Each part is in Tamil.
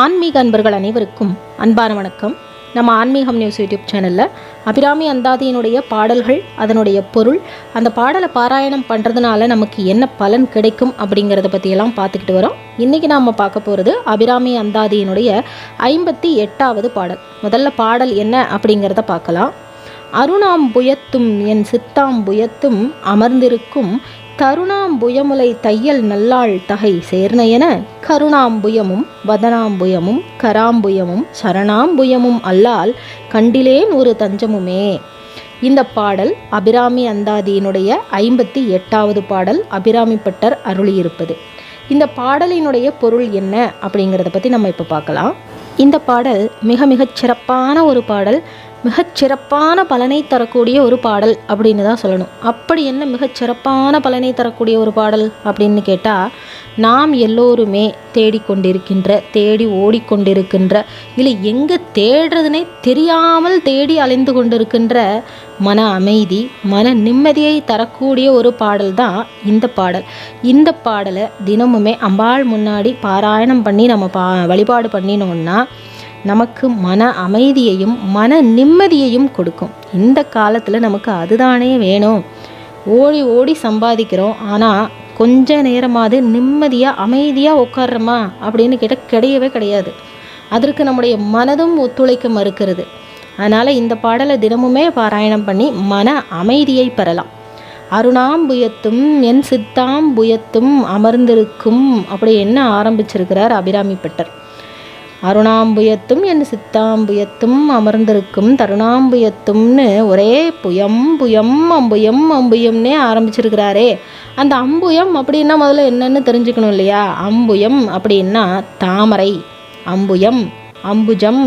ஆன்மீக அன்பர்கள் அனைவருக்கும் அன்பான வணக்கம். நம்ம ஆன்மீகம் நியூஸ் யூடியூப் சேனலில் அபிராமி அந்தாதியினுடைய பாடல்கள் அதனுடைய பொருள் அந்த பாடலை பாராயணம் பண்ணுறதுனால நமக்கு என்ன பலன் கிடைக்கும் அப்படிங்கிறத பற்றியெல்லாம் பார்த்துக்கிட்டு வரோம். இன்றைக்கி நாம் பார்க்க போகிறது அபிராமி அந்தாதியினுடைய ஐம்பத்தி எட்டாவது பாடல். முதல்ல பாடல் என்ன அப்படிங்கிறத பார்க்கலாம். அருணாம்புயத்தும் என் சித்தாம்புயத்தும் அமர்ந்திருக்கும் தருணாம்புயமுலை தையல் நல்லாள் தகை சேர்னையென கருணாம்புயமும் வதனாம்புயமும் கராம்புயமும் சரணாம்புயமும் அல்லால் கண்டிலேன் ஒரு தஞ்சமுமே. இந்த பாடல் அபிராமி அந்தாதியினுடைய ஐம்பத்தி எட்டாவது பாடல் அபிராமி பட்டர் அருளியிருப்பது. இந்த பாடலினுடைய பொருள் என்ன அப்படிங்கிறத பற்றி நம்ம இப்போ பார்க்கலாம். இந்த பாடல் மிக மிகச் சிறப்பான ஒரு பாடல். மிகச்சிறப்பான பலனை தரக்கூடிய ஒரு பாடல் அப்படின்னு தான் சொல்லணும். அப்படி என்ன மிகச்சிறப்பான பலனை தரக்கூடிய ஒரு பாடல் அப்படின்னு கேட்டால் நாம் எல்லோருமே தேடிக்கொண்டிருக்கின்ற தேடி ஓடிக்கொண்டிருக்கின்ற இல்லை எங்கே தேடுறதுனே தெரியாமல் தேடி அலைந்து கொண்டிருக்கின்ற மன அமைதி மன நிம்மதியை தரக்கூடிய ஒரு பாடல் தான் இந்த பாடல். இந்த பாடலை தினமுமே அம்பாள் முன்னாடி பாராயணம் பண்ணி நம்ம பா வழிபாடு பண்ணினோன்னா நமக்கு மன அமைதியையும் மன நிம்மதியையும் கொடுக்கும். இந்த காலத்தில் நமக்கு அதுதானே வேணும். ஓடி ஓடி சம்பாதிக்கிறோம். ஆனால் கொஞ்ச நேரமாவது நிம்மதியாக அமைதியாக உட்காடுறோமா அப்படின்னு கேட்டால் கிடையவே கிடையாது. அதற்கு நம்முடைய மனதும் ஒத்துழைக்க மறுக்கிறது. அதனால் இந்த பாடலை தினமுமே பாராயணம் பண்ணி மன அமைதியை பெறலாம். அருணாம்புயத்தும் என் சித்தாம்புயத்தும் அமர்ந்திருக்கும் அப்படி என்ன ஆரம்பிச்சிருக்கிறார் அபிராமி பட்டர். அருணாம்புயத்தும் என் சித்தாம்புயத்தும் அமர்ந்திருக்கும் தருணாம்புயத்தும்னு ஒரே புயம் புயம் அம்புயம் அம்புயம்னே ஆரம்பிச்சிருக்கிறாரே. அந்த அம்புயம் அப்படின்னா முதல்ல என்னன்னு தெரிஞ்சுக்கணும் இல்லையா? அம்புயம் அப்படின்னா தாமரை அம்புயம் அம்புஜம்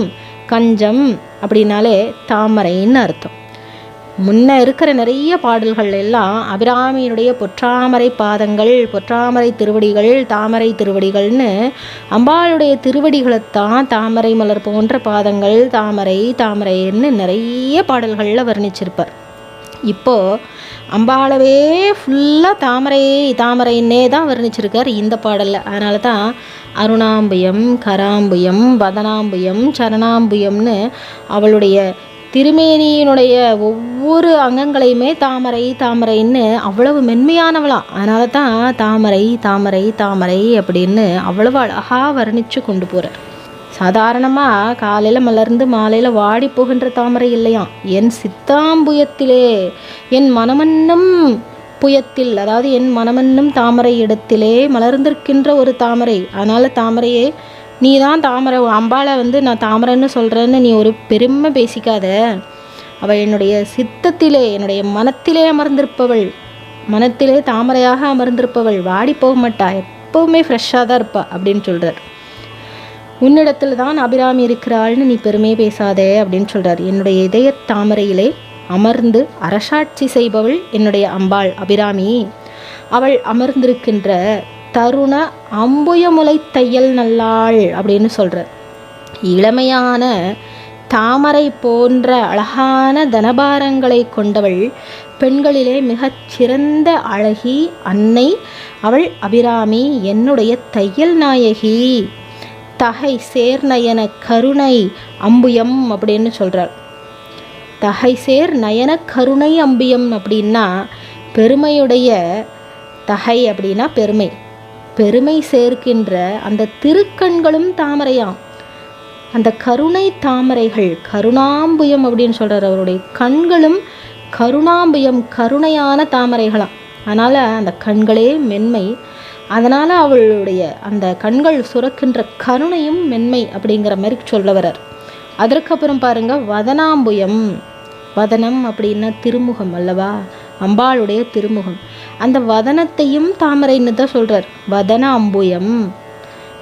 கஞ்சம் அப்படின்னாலே தாமரைன்னு அர்த்தம். முன்ன இருக்கிற நிறைய பாடல்கள் எல்லாம் அபிராமியினுடைய பொற்றாமரை பாதங்கள் பொற்றாமரை திருவடிகள் தாமரை திருவடிகள்னு அம்பாளுடைய திருவடிகளைத்தான் தாமரை மலர் போன்ற பாதங்கள் தாமரை தாமரைன்னு நிறைய பாடல்களில் வர்ணிச்சிருப்பார். இப்போது அம்பாளவே ஃபுல்லாக தாமரை தாமரைன்னே தான் வர்ணிச்சிருக்கார் இந்த பாடலில். அதனால தான் அருணாம்புயம் கராம்புயம் வதனாம்புயம் சரணாம்புயம்னு அவளுடைய திருமேனியினுடைய ஒவ்வொரு அங்கங்களையுமே தாமரை தாமரைன்னு அவ்வளவு மென்மையானவளாம் அதனால தான் தாமரை தாமரை தாமரை அப்படின்னு அவ்வளவு அழகாக வர்ணித்து கொண்டு போகிறார் சாதாரணமாக காலையில் மலர்ந்து மாலையில் வாடி போகின்ற தாமரை இல்லையாம். என் சித்தாம்புயத்திலே என் மனமன்னும் புயத்தில் அதாவது என் மனமன்னும் தாமரை இடத்திலே மலர்ந்திருக்கின்ற ஒரு தாமரை. அதனால் தாமரையே நீ தான் தாமரை அம்பாளை வந்து நான் தாமரைன்னு சொல்கிறேன்னு நீ ஒரு பெருமை பேசிக்காத. அவள் என்னுடைய சித்தத்திலே என்னுடைய மனத்திலே அமர்ந்திருப்பவள். மனத்திலே தாமரையாக அமர்ந்திருப்பவள். வாடி போக மாட்டா. எப்போவுமே ஃப்ரெஷ்ஷாக தான் இருப்பா அப்படின்னு சொல்கிறார் உன்னிடத்தில் தான் அபிராமி இருக்கிறாள்னு நீ பெருமையை பேசாதே அப்படின்னு சொல்கிறார் என்னுடைய இதய தாமரையிலே அமர்ந்து அரசாட்சி செய்பவள் என்னுடைய அம்பாள் அபிராமி. அவள் அமர்ந்திருக்கின்ற தருண அம்புயமுலை தையல் நல்லாள் அப்படின்னு சொல்கிறார் இளமையான தாமரை போன்ற அழகான தனபாரங்களை கொண்டவள் பெண்களிலே மிகச் சிறந்த அழகி அன்னை அவள் அபிராமி என்னுடைய தையல் நாயகி தகை சேர்நயன கருணை அம்புயம் அப்படின்னு சொல்கிறார் தகை சேர் நயன கருணை அம்பியம் அப்படின்னா பெருமையுடைய தகை அப்படின்னா பெருமை. பெருமை சேர்க்கின்ற அந்த திருக்கண்களும் தாமரையாம். அந்த கருணை தாமரைகள் கருணாம்புயம் அப்படின்னு சொல்கிறார் அவருடைய கண்களும் கருணாம்புயம் கருணையான தாமரைகளாம். அதனால் அந்த கண்களே மென்மை. அதனால் அவளுடைய அந்த கண்கள் சுரக்கின்ற கருணையும் மென்மை அப்படிங்கிற மாதிரி சொல்ல வரார் அதற்கப்புறம் பாருங்கள் வதனாம்புயம். வதனம் அப்படின்னா திருமுகம் அல்லவா? அம்பாளுடைய திருமுகம். அந்த வதனத்தையும் தாமரைன்னு தான் சொல்கிறார் வதன அம்புயம்.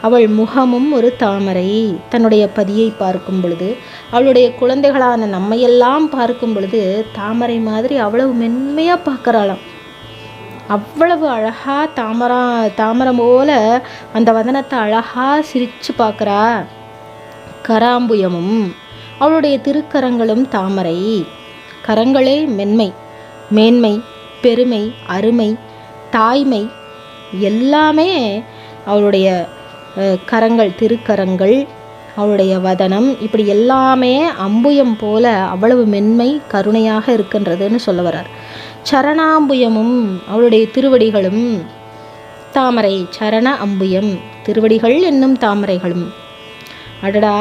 அவள் முகமும் ஒரு தாமரை. தன்னுடைய பதியை பார்க்கும் பொழுது அவளுடைய குழந்தைகளான நம்மையெல்லாம் பார்க்கும் பொழுது தாமரை மாதிரி அவ்வளவு மென்மையாக பார்க்குறாளாம். அவ்வளவு அழகாக தாமரா தாமரம் போல அந்த வதனத்தை அழகாக சிரித்து பார்க்குறா. கராம்புயமும் அவளுடைய திருக்கரங்களும் தாமரை. கரங்களே மென்மை. மேன்மை பெருமை அருமை தாய்மை எல்லாமே அவளுடைய கரங்கள் திருக்கரங்கள் அவளுடைய வதனம் இப்படி எல்லாமே அம்புயம் போல அவ்வளவு மென்மை கருணையாக இருக்கின்றதுன்னு சொல்ல வர்றார். சரணாம்புயமும் அவளுடைய திருவடிகளும் தாமரை சரண அம்புயம் திருவடிகள் என்னும் தாமரைகளும். அடடா!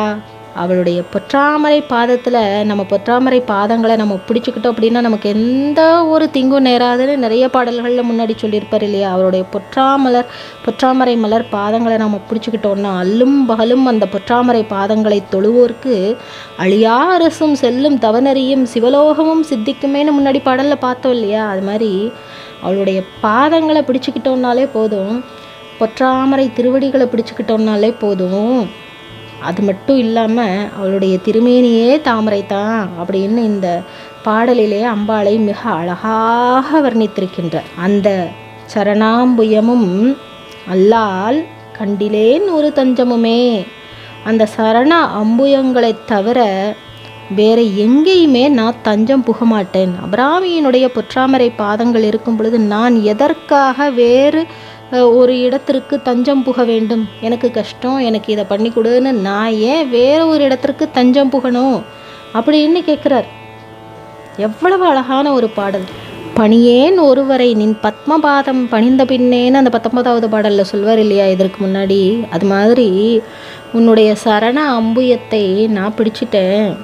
அவளுடைய பொற்றாமரை பாதத்தில் நம்ம பொற்றாமரை பாதங்களை நம்ம பிடிச்சிக்கிட்டோம் அப்படின்னா நமக்கு எந்த ஒரு திங்கும் நேராதுன்னு நிறைய பாடல்களில் முன்னாடி சொல்லியிருப்பார் இல்லையா? அவருடைய பொற்றாமலர் பொற்றாமரை மலர் பாதங்களை நம்ம பிடிச்சிக்கிட்டோம்னா அல்லும் பகலும் அந்த பொற்றாமரை பாதங்களை தொழுவோர்க்கு அழியா அரசும் செல்லும் தவனறியும் சிவலோகமும் சித்திக்குமேன்னு முன்னாடி பாடலில் பார்த்தோம் இல்லையா? அது மாதிரி அவளுடைய பாதங்களை பிடிச்சிக்கிட்டோம்னாலே போதும் பொற்றாமரை திருவடிகளை பிடிச்சிக்கிட்டோம்னாலே போதும். அது மட்டும் இல்லாமல் அவளுடைய திருமேனியே தாமரை தான் அப்படின்னு இந்த பாடலிலே அம்பாளை மிக அழகாக வர்ணித்திருக்கின்றார். அந்த சரணாம்புயமும் அல்லால் கண்டிலேன் ஒரு தஞ்சமுமே. அந்த சரண அம்புயங்களைத் தவிர வேற எங்கேயுமே நான் தஞ்சம் புக மாட்டேன். அபிராமியினுடைய பொற்றாமரை பாதங்கள் இருக்கும் பொழுது நான் எதற்காக வேறு ஒரு இடத்திற்கு தஞ்சம் புக வேண்டும். எனக்கு கஷ்டம் எனக்கு இதை பண்ணி கொடுன்னு நான் ஏன் வேற ஒரு இடத்திற்கு தஞ்சம் புகணும்? அப்படின்னு கேட்குறார் எவ்வளவு அழகான ஒரு பாடல். பணியேன் ஒருவரை நின் பத்மபாதம் பணிந்த பின்னேன்னு அந்த பத்தொன்பதாவது பாடலில் சொல்வார் இல்லையா? இதற்கு முன்னாடி. அது மாதிரி உன்னுடைய சரண அம்புயத்தை நான் பிடிச்சிட்டேன்.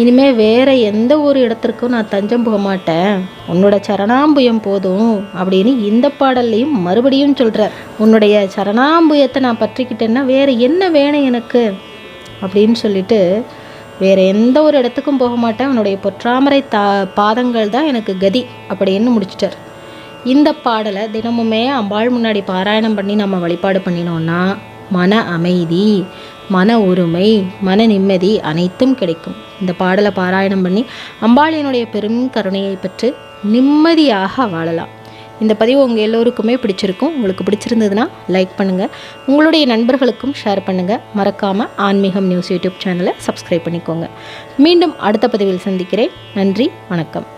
இனிமே வேற எந்த ஒரு இடத்திற்கும் நான் தஞ்சம் போக மாட்டேன். உன்னோட சரணாம்புயம் போதும் அப்படின்னு இந்த பாடல்லையும் மறுபடியும் சொல்கிறார் உன்னுடைய சரணாம்புயத்தை நான் பற்றிக்கிட்டேன்னா வேற என்ன வேணும் எனக்கு? அப்படின்னு சொல்லிட்டு வேற எந்த ஒரு இடத்துக்கும் போக மாட்டேன். உன்னுடைய பொற்றாமரை தா பாதங்கள் தான் எனக்கு கதி அப்படின்னு முடிச்சிட்டார். இந்த பாடலை தினமுமே அம்பாள் முன்னாடி பாராயணம் பண்ணி நம்ம வழிபாடு பண்ணினோன்னா மன அமைதி மன ஒருமை மன நிம்மதி அனைத்தும் கிடைக்கும். இந்த பாடலை பாராயணம் பண்ணி அம்பாளினுடைய பெரும் கருணையை பெற்று நிம்மதியாக வாழலாம். இந்த பதிவு உங்கள் எல்லோருக்குமே பிடிச்சிருக்கும். உங்களுக்கு பிடிச்சிருந்ததுன்னா லைக் பண்ணுங்கள் உங்களுடைய நண்பர்களுக்கும் ஷேர் பண்ணுங்கள் மறக்காமல் ஆன்மீகம் நியூஸ் யூடியூப் சேனலை சப்ஸ்கிரைப் பண்ணிக்கோங்க. மீண்டும் அடுத்த பதிவில் சந்திக்கிறேன். நன்றி வணக்கம்.